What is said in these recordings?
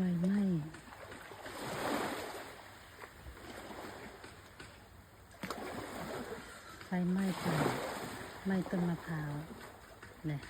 ไหม้ไฟไหม้ป่าไหม้ต้นมะพร้าวเนี่ย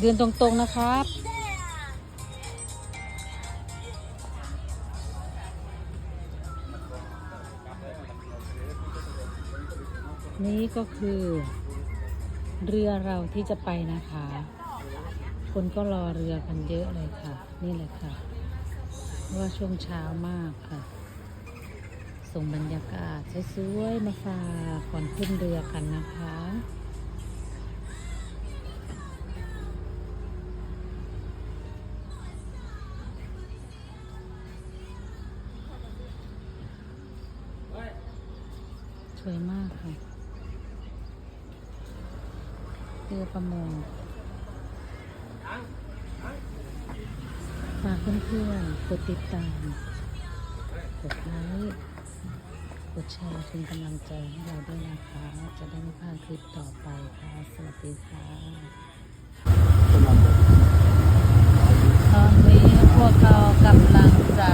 เดินตรงๆนะครับ นี่ก็คือ เรือเราที่จะไปนะคะ คนก็รอเรือกันเยอะเลยค่ะ นี่เลยค่ะเพราะว่าช่วงเช้ามากค่ะส่งบรรยากาศสวยๆมาฝากก่อนขึ้นเรือกันนะคะ ประมงฝากเพื่อนๆกดติดตาม กดไลค์กดแชร์เป็นกำลังใจให้เราด้วยนะคะ จะได้ไม่พลาดคลิปต่อไปค่ะ สวัสดีค่ะตอนนี้พวกเรากำลังจะ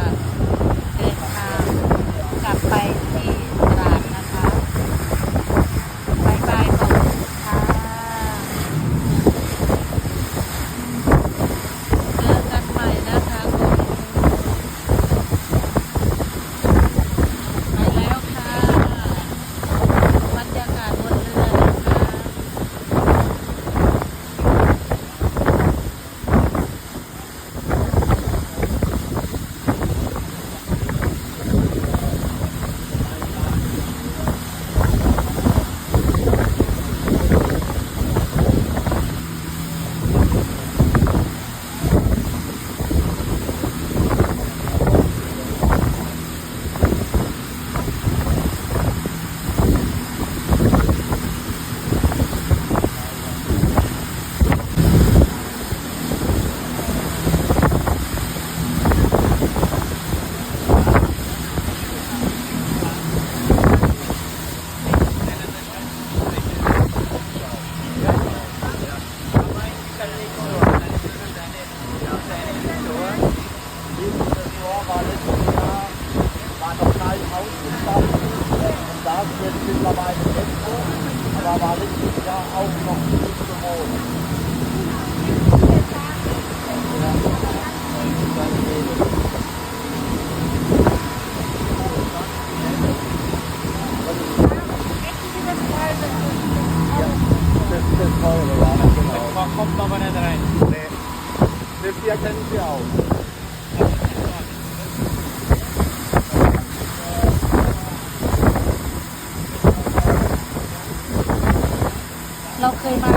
ja auch noch gut gewohnt. เราเคยมา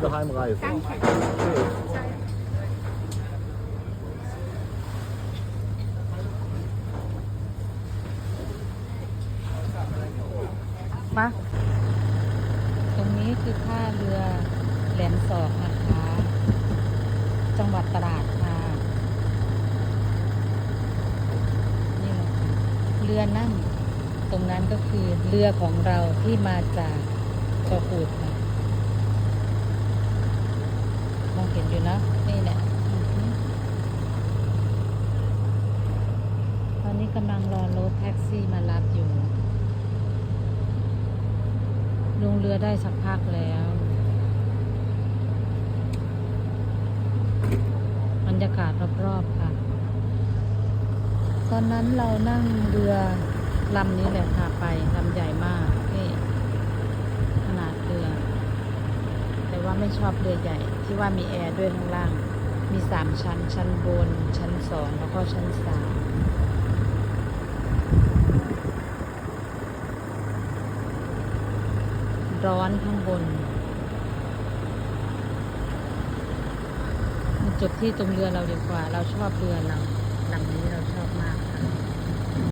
gute Heimreise. Okay. ปะตรงนี้คือท่าเรือแหลมศอกนะคะ จังหวัดตราดค่ะ นี่แหละค่ะเรือนั่ง ตรงนั้นก็คือเรือของเราที่มาจากกระปูดค่ะ มอง เห็นอยู่นะ นี่แหละตอนนี้กำลังรอรถแท็กซี่มารับอยู่ ลงเรือได้สักพักแล้ว บรรยากาศรอบๆค่ะ ตอนนั้นเรานั่งเรือลำนี้แหละค่ะไปลำใหญ่มากนี่ขนาดเรือ แต่ ว่าไม่ชอบเรือใหญ่ ที่ว่ามีแอร์ด้วยข้างล่าง มีสามชั้น ชั้นบน ชั้นสองแล้วก็ชั้นสามร้อนข้างบนมาจบที่ตรงเรือเราดีกว่า เราชอบเรือเราแบบนี้เราชอบมาก